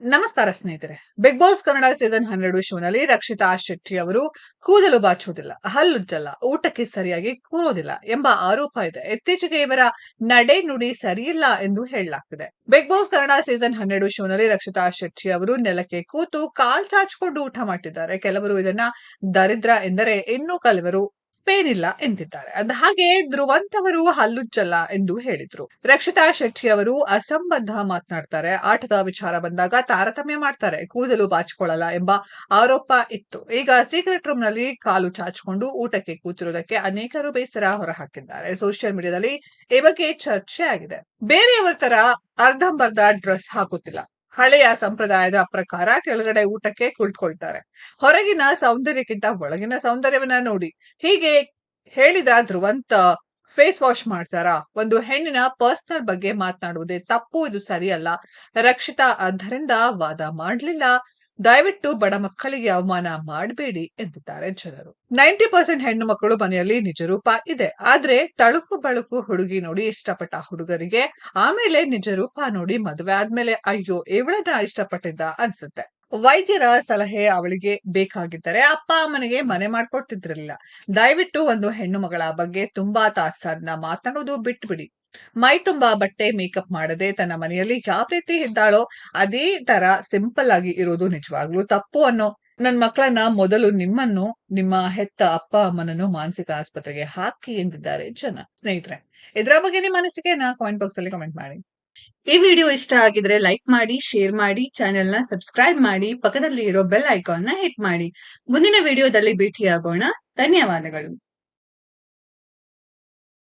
ನಮಸ್ಕಾರ ಸ್ನೇಹಿತರೆ. Big boss Kannada season ಹನ್ನೆರಡು ಶೋನಲ್ಲಿ ರಕ್ಷಿತಾ ಶೆಟ್ಟಿ ಅವರು ಕೂದಲು ಬಾಚುವುದಿಲ್ಲ ಹಲ್ಲುಜ್ಜಲ್ಲ, ಊಟಕ್ಕೆ ಸರಿಯಾಗಿ ಕೂರೋದಿಲ್ಲ ಎಂಬ ಆರೋಪ ಇದೆ. ಇತ್ತೀಚೆಗೆ ಇವರ ನಡೆ ನುಡಿ ಸರಿಯಿಲ್ಲ ಎಂದು ಹೇಳಲಾಗ್ತಿದೆ. ಬಿಗ್ ಬಾಸ್ ಕನ್ನಡ ಸೀಸನ್ ಹನ್ನೆರಡು ಶೋನಲ್ಲಿ ರಕ್ಷಿತಾ ಶೆಟ್ಟಿ ಅವರು ನೆಲಕ್ಕೆ ಕೂತು ಕಾಲ್ ಚಾಚಿಕೊಂಡು ಊಟ ಮಾಡಿದ್ದಾರೆ ಕೆಲವರು ಇದನ್ನ ದರಿದ್ರ ಎಂದರೆ ಇನ್ನು ಕೆಲವರು ಪೇನಿಲ್ಲ ಎಂದಿದ್ದಾರೆ. ಅದ ಹಾಗೆ ಧ್ರುವಂತವರು ಹಲ್ಲುಚ್ಚಲ್ಲ ಎಂದು ಹೇಳಿದ್ರು. ರಕ್ಷಿತಾ ಶೆಟ್ಟಿ ಅವರು ಅಸಂಬದ್ಧ ಮಾತನಾಡ್ತಾರೆ. ಆಟದ ವಿಚಾರ ಬಂದಾಗ ತಾರತಮ್ಯ ಮಾಡ್ತಾರೆ. ಕೂದಲು ಬಾಚಿಕೊಳ್ಳಲ್ಲ ಎಂಬ ಆರೋಪ ಇತ್ತು. ಈಗ ಸೀಕ್ರೆಟ್ ರೂಮ್ನಲ್ಲಿ ಕಾಲು ಚಾಚಿಕೊಂಡು ಊಟಕ್ಕೆ ಕೂತಿರುವುದಕ್ಕೆ ಅನೇಕರು ಬೇಸರ ಹೊರಹಾಕಿದ್ದಾರೆ. ಸೋಷಿಯಲ್ ಮೀಡಿಯಾದಲ್ಲಿ ಈ ಬಗ್ಗೆ ಚರ್ಚೆ ಆಗಿದೆ ಬೇರೆಯವರ ತರ ಅರ್ಧಂಬರ್ಧ ಡ್ರೆಸ್ ಹಾಕುತ್ತಿಲ್ಲ. ಹಳೆಯ ಸಂಪ್ರದಾಯದ ಪ್ರಕಾರ ಕೆಳಗಡೆ ಊಟಕ್ಕೆ ಕುಳಿತುಕೊಳ್ತಾರೆ ಹೊರಗಿನ ಸೌಂದರ್ಯಕ್ಕಿಂತ ಒಳಗಿನ ಸೌಂದರ್ಯವನ್ನ ನೋಡಿ. ಹೀಗೆ ಹೇಳಿದ ಧ್ರುವಂತ ಫೇಸ್ ವಾಶ್ ಮಾಡ್ತಾರಾ? ಒಂದು ಹೆಣ್ಣಿನ ಪರ್ಸನಲ್ ಬಗ್ಗೆ ಮಾತನಾಡುವುದೇ ತಪ್ಪು, ಇದು ಸರಿಯಲ್ಲ. ರಕ್ಷಿತಾ ಅದರಿಂದ ವಾದ ಮಾಡಲಿಲ್ಲ. ದಯವಿಟ್ಟು ಬಡ ಮಕ್ಕಳಿಗೆ ಅವಮಾನ ಮಾಡಬೇಡಿ ಎಂದಿದ್ದಾರೆ ಜನರು. ನೈಂಟಿ ಪರ್ಸೆಂಟ್ ಹೆಣ್ಣು ಮಕ್ಕಳು ಮನೆಯಲ್ಲಿ ನಿಜರೂಪ ಇದೆ. ಆದ್ರೆ ತಳುಕು ಬಳುಕು ಹುಡುಗಿ ನೋಡಿ ಇಷ್ಟಪಟ್ಟ ಹುಡುಗರಿಗೆ, ಆಮೇಲೆ ನಿಜರೂಪ ನೋಡಿ ಮದುವೆ ಆದ್ಮೇಲೆ ಅಯ್ಯೋ, ಇವಳನ್ನ ಇಷ್ಟಪಟ್ಟಿದ್ದ ಅನ್ಸುತ್ತೆ. ವೈದ್ಯರ ಸಲಹೆ ಅವಳಿಗೆ ಬೇಕಾಗಿದ್ದರೆ ಅಪ್ಪ ಅಮ್ಮನಿಗೆ ಮನೆ ಮಾಡ್ಕೊಡ್ತಿದ್ರಲಿಲ್ಲ. ದಯವಿಟ್ಟು ಒಂದು ಹೆಣ್ಣು ಮಗಳ ಬಗ್ಗೆ ತುಂಬಾ ತಾತ್ಸಾರನ ಮಾತಾಡೋದು ಬಿಟ್ಬಿಡಿ. ಮೈ ತುಂಬಾ ಬಟ್ಟೆ ಮೇಕಪ್ ಮಾಡದೆ ತನ್ನ ಮನೆಯಲ್ಲಿ ಯಾವ ರೀತಿ ಇದ್ದಾಳೋ ಅದೇ ತರ ಸಿಂಪಲ್ ಆಗಿ ಇರೋದು ನಿಜವಾಗ್ಲೂ ತಪ್ಪು ಅನ್ನೋ ನನ್ ಮಕ್ಕಳನ್ನ ಮೊದಲು ನಿಮ್ಮನ್ನು, ನಿಮ್ಮ ಹೆತ್ತ ಅಪ್ಪ ಅಮ್ಮನನ್ನು ಮಾನಸಿಕ ಆಸ್ಪತ್ರೆಗೆ ಹಾಕಿ ಎಂದಿದ್ದಾರೆ ಜನ. ಸ್ನೇಹಿತರೆ, ಇದರ ಬಗ್ಗೆ ನಿಮ್ಮ ಅನಿಸಿಕೆಯನ್ನ ಕಾಮೆಂಟ್ ಬಾಕ್ಸ್ ಅಲ್ಲಿ ಕಮೆಂಟ್ ಮಾಡಿ. ಈ ವಿಡಿಯೋ ಇಷ್ಟ ಆಗಿದ್ರೆ ಲೈಕ್ ಮಾಡಿ ಶೇರ್ ಮಾಡಿ ಚಾನೆಲ್ನ ಸಬ್ಸ್ಕ್ರೈಬ್ ಮಾಡಿ ಪಕ್ಕದಲ್ಲಿ ಇರೋ ಬೆಲ್ ಐಕಾನ್ನ ಹಿಟ್ ಮಾಡಿ. ಮುಂದಿನ ವಿಡಿಯೋದಲ್ಲಿ ಭೇಟಿಯಾಗೋಣ. ಧನ್ಯವಾದಗಳು.